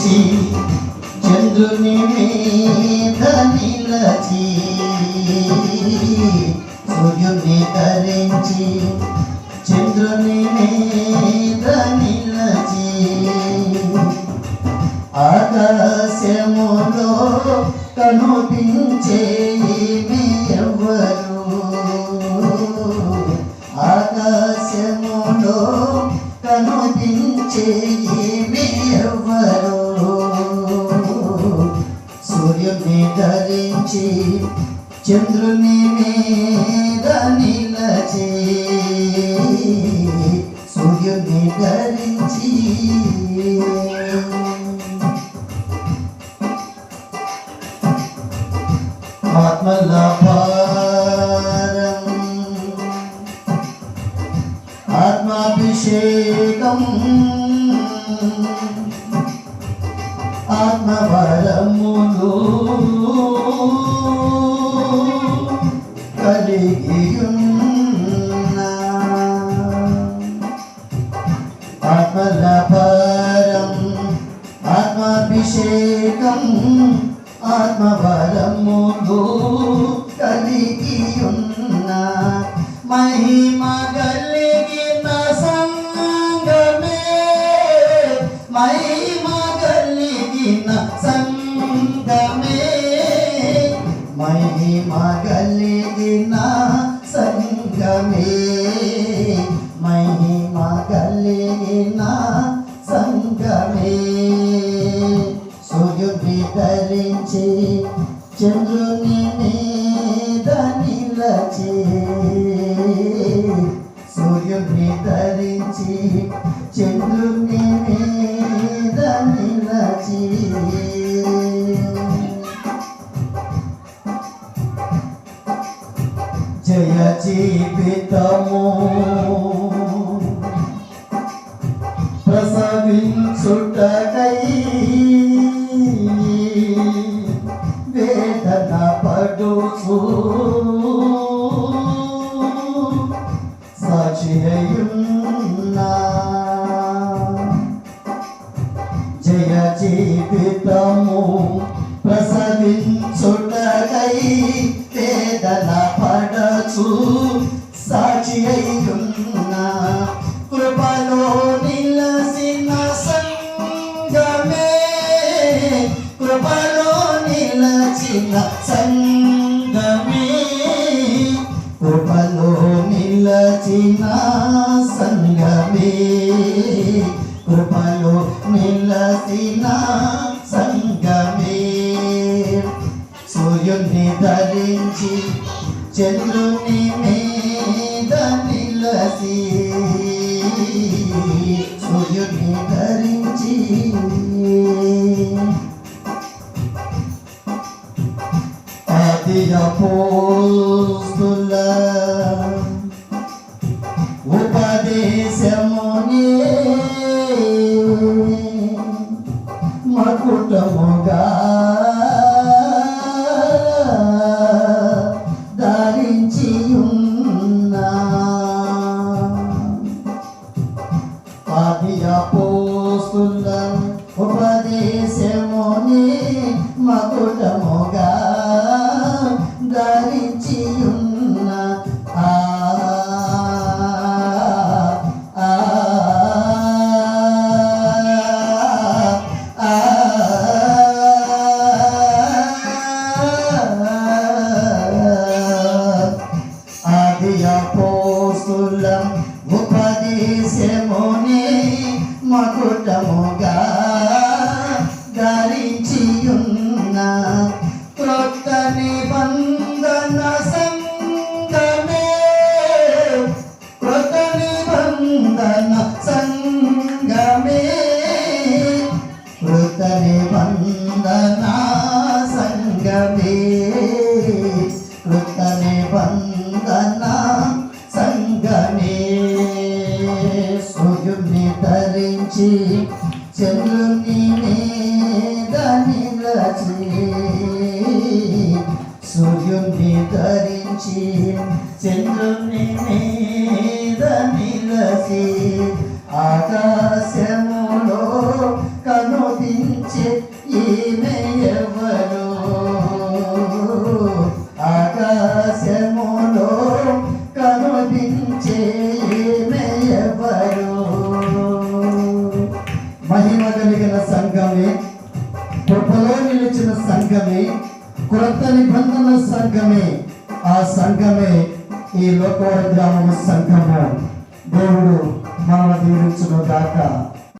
ధరించి చంద్రుని మీద నిలచి సూర్యుని ధరించి చంద్రుని మీద నిలచి ఆకాశములో కనుపించే ధరించి చంద్రుని మీద నిలచి. సూర్యుని ధరించి ఆత్మల భారం ఆత్మాభిషేకం ఆత్మవరములు కలిగియున్న ఆత్మల ఆత్మాభిషేకం ఆత్మవరములు కలిగియున్న మహిమ కలిగిన సంగమే మహిమ కలిగిన సంగమే మహిమ కలిగిన సంగమే. సూర్యుని ధరించి చంద్రుని మీద నిలచి సూర్యుని ధరించి చంద్రుని మీద నిలచి జయ జీవితము ప్రసవించుటకై వేదన పడుచు సాక్షి జయ జీవితము ప్రసవించుటకై కృపలో నిలచిన సంగమే. కృపలో నిలచిన సంగమే. కృపలో నిలచిన సంగమే. సూర్యుని ధరించి చంద్రుని మీద నిలసి సూర్యుని ధరించి అపోస్తుల ఉపదేశమునే మకుటముగా ధరించి ఉన్నా ఆది అపోస్తుల ఉపదేశముని మకుట అపోస్తులం ఉపదేశముని మకుటముగా ధరించి ఉన్న క్రొత్త నిబంధన సంగమే క్రొత్త నిబంధన సంగ సూర్యుని ధరించి చంద్రుని మీద నిలసి ఆకాశములో కనుదించే సంఘమే క్రొత్త నిబంధన సంఘమే. ఆ సంఘమే ఈ లోకవర గ్రామం సంఘము. దేవుడు మనం దీవించును దాకా